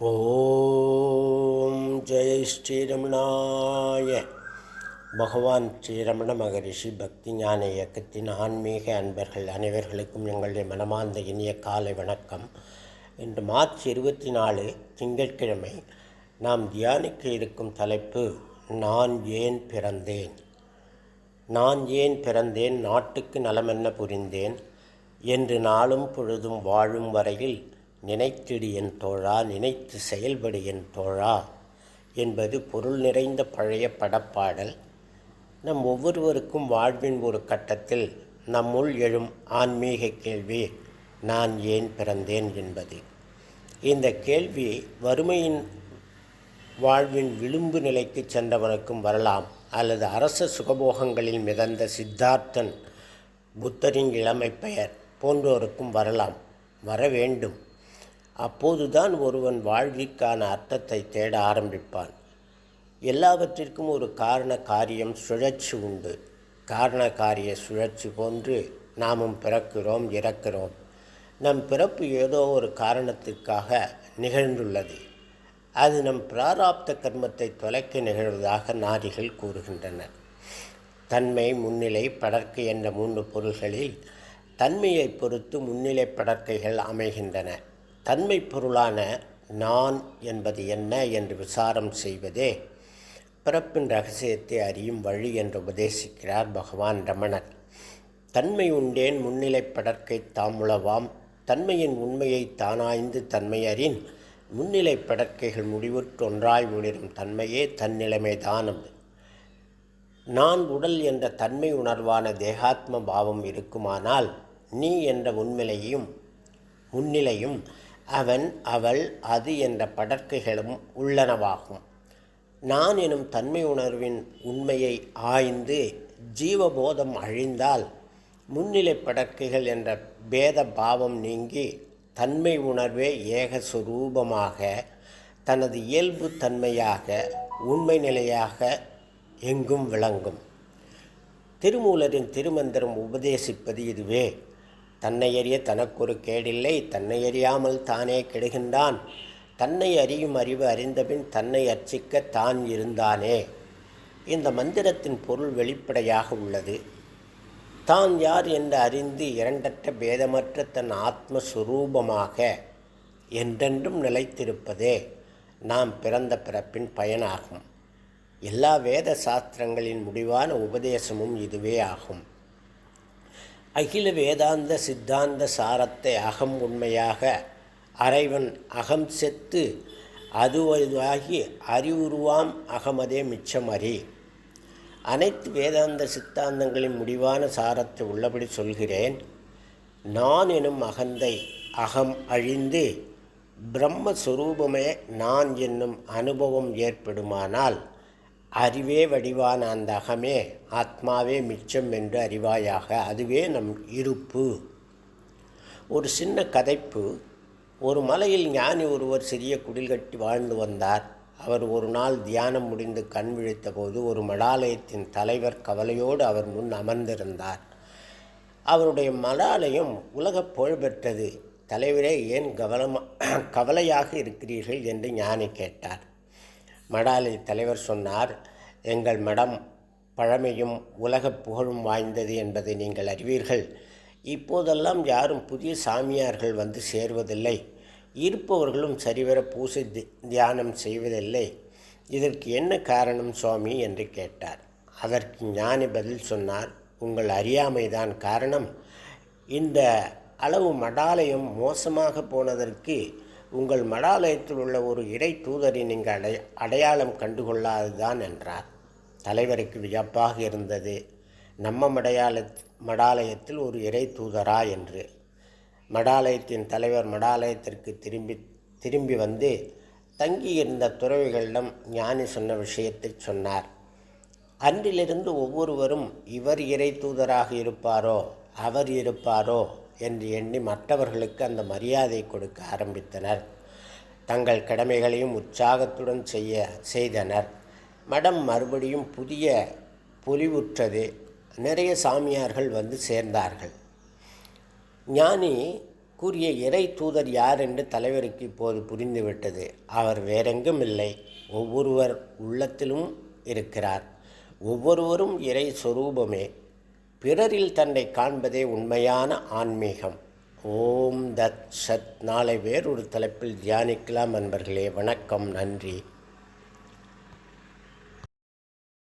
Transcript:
ஓம் ஜெய் ஸ்ரீரமணாய பகவான் ஸ்ரீரமண மகரிஷி பக்தி ஞான இயக்கத்தின் ஆன்மீக அன்பர்கள் அனைவர்களுக்கும் எங்களுடைய மனமார்ந்த இனிய காலை வணக்கம். இன்று மார்ச் இருபத்தி நாலு திங்கட்கிழமை நாம் தியானிக்க இருக்கும் தலைப்பு நான் ஏன் பிறந்தேன்? நான் ஏன் பிறந்தேன்? நாட்டுக்கு நலமென்ன புரிந்தேன்? என்று நாளும் பொழுதும் வாழும் வரையில் நினைத்திடு என் தோழா நினைத்து செயல்படு என் தோழா என்பது பொருள் நிறைந்த பழைய படப்பாடல். நம் ஒவ்வொருவருக்கும் வாழ்வின் ஒரு கட்டத்தில் நம்முள் எழும் ஆன்மீக கேள்வி நான் ஏன் பிறந்தேன் என்பது. இந்த கேள்வி வறுமையின் வாழ்வின் விளிம்பு நிலைக்கு சென்றவனுக்கும் வரலாம். அல்லது அரச சுகபோகங்களில் மிதந்த சித்தார்த்தன் புத்தரின் இளமை பெயர் போன்றோருக்கும் வரலாம். வர வேண்டும். அப்போதுதான் ஒருவன் வாழ்விற்கான அர்த்தத்தை தேட ஆரம்பிப்பான். எல்லாவற்றிற்கும் ஒரு காரண காரியம் சுழற்சி உண்டு. காரண காரிய சுழற்சி போன்று நாமும் பிறக்கிறோம் இறக்கிறோம். நம் பிறப்பு ஏதோ ஒரு காரணத்திற்காக நிகழ்ந்துள்ளது. அது நம் பிராராப்த கர்மத்தை தொலைக்க நிகழ்வதாக நாரிகள் கூறுகின்றனர். தன்மை முன்னிலை படற்கை என்ற மூன்று பொருள்களில் தன்மையை பொறுத்து முன்னிலை படர்க்கைகள் அமைகின்றன. தன்மை பொருளான நான் என்பது என்ன என்று விசாரம் செய்வதே பிறப்பின் ரகசியத்தை அறியும் வழி என்று உபதேசிக்கிறார் பகவான் ரமணர். தன்மை உண்டேன் முன்னிலை படர்க்கை தாமுளவாம். தன்மையின் உண்மையை தானாய்ந்து தன்மையறின் முன்னிலை படற்கைகள் முடிவுற்று ஒன்றாய் ஒளிரும் தன்மையே தன்னிலைமை தானது நான் உடல் என்ற தன்மை உணர்வான தேகாத்ம பாவம் இருக்குமானால் நீ என்ற உண்மையையும் முன்னிலையும் அவன் அவள் அது என்ற படற்கைகளும் உள்ளனவாகும். நான் எனும் தன்மை உணர்வின் உண்மையை ஆய்ந்து ஜீவபோதம் அழிந்தால் முன்னிலை படற்கைகள் என்ற பேத பாவம் நீங்கி தன்மை உணர்வே ஏக சுரூபமாக தனது இயல்பு தன்மையாக உண்மை நிலையாக எங்கும் விளங்கும். திருமூலரின் திருமந்திரம் உபதேசிப்பது இதுவே. தன்னை அறிய தனக்கொரு கேடில்லை தன்னை அறியாமல் தானே கெடுகின்றான். தன்னை அறியும் அறிவு அறிந்தபின் தன்னை அர்ச்சிக்க தான் இருந்தானே. இந்த மந்திரத்தின் பொருள் வெளிப்படையாக உள்ளது. தான் யார் என்று அறிந்து இரண்டற்ற பேதமற்ற தன் ஆத்மஸ்வரூபமாக என்றென்றும் நிலைத்திருப்பதே நாம் பிறந்த பிறப்பின் பயனாகும். எல்லா வேத சாஸ்திரங்களின் முடிவான உபதேசமும் இதுவே ஆகும். அகில வேதாந்த சித்தாந்த சாரத்தை அகம் உண்மையாக அறைவன் அகம் செத்து அதுவாகி அறிவுருவாம் அகமதே மிச்சம் அறி. அனைத்து வேதாந்த சித்தாந்தங்களின் முடிவான சாரத்தை உள்ளபடி சொல்கிறேன். நான் எனும் அகந்தை அகம் அழிந்து பிரம்மஸ்வரூபமே நான் என்னும் அனுபவம் ஏற்படுமானால் அறிவே வடிவான அந்த அகமே ஆத்மாவே மிச்சம் என்று அறிவாயாக அதுவே நம் இருப்பு. ஒரு சின்ன கதைப்பு. ஒரு மலையில் ஞானி ஒருவர் சிறிய குடில் கட்டி வாழ்ந்து வந்தார். அவர் ஒரு நாள் தியானம் முடிந்து கண் விழித்த போது ஒரு மடாலயத்தின் தலைவர் கவலையோடு அவர் முன் அமர்ந்திருந்தார். அவருடைய மடாலயம் உலகப் புகழ்பெற்றது தலைவரே ஏன் கவலமாக கவலையாக இருக்கிறீர்கள்? என்று ஞானி கேட்டார். மடாலய தலைவர் சொன்னார் எங்கள் மடம் பழமையும் உலக புகழும் வாய்ந்தது என்பதை நீங்கள் அறிவீர்கள். இப்போதெல்லாம் யாரும் புதிய சாமியார்கள் வந்து சேர்வதில்லை. இருப்பவர்களும் சரிவர பூசை தியானம் செய்வதில்லை. இதற்கு என்ன காரணம் சுவாமி? என்று கேட்டார். அதற்கு ஞானி பதில் சொன்னார் உங்கள் அறியாமைதான் காரணம். இந்த அளவு மடாலயம் மோசமாக போனதற்கு உங்கள் மடாலயத்தில் உள்ள ஒரு இறை தூதரை நீங்கள் அடை அடையாளம் கண்டுகொள்ளாதுதான் என்றார். தலைவருக்கு வியப்பாக இருந்தது. நம்ம மடையாள மடாலயத்தில் ஒரு இறை தூதரா என்று. மடாலயத்தின் தலைவர் மடாலயத்திற்கு திரும்பி திரும்பி வந்து தங்கியிருந்த துறவிகளிடம் ஞானி சொன்ன விஷயத்தை சொன்னார். அன்றிலிருந்து ஒவ்வொருவரும் இவர் இறை தூதராக இருப்பாரோ? அவர் இருப்பாரோ? என்று எண்ணி மற்றவர்களுக்கு அந்த மரியாதை கொடுக்க ஆரம்பித்தனர். தங்கள் கடமைகளையும் உற்சாகத்துடன் செய்ய செய்தனர். மடம் மறுபடியும் புதிய பொலிவுற்றது. நிறைய சாமியார்கள் வந்து சேர்ந்தார்கள். ஞானி கூறிய இறை தூதர் யார் என்று தலைவருக்கு இப்போது புரிந்துவிட்டது. அவர் வேறெங்கும் இல்லை. ஒவ்வொருவர் உள்ளத்திலும் இருக்கிறார். ஒவ்வொருவரும் இறை சொரூபமே. பிறரில் தன்னை காண்பதே உண்மையான ஆன்மீகம். ஓம் தத் சத். நாளை வேறொரு தலைப்பில் தியானிக்கலாம் அன்பர்களே. வணக்கம். நன்றி.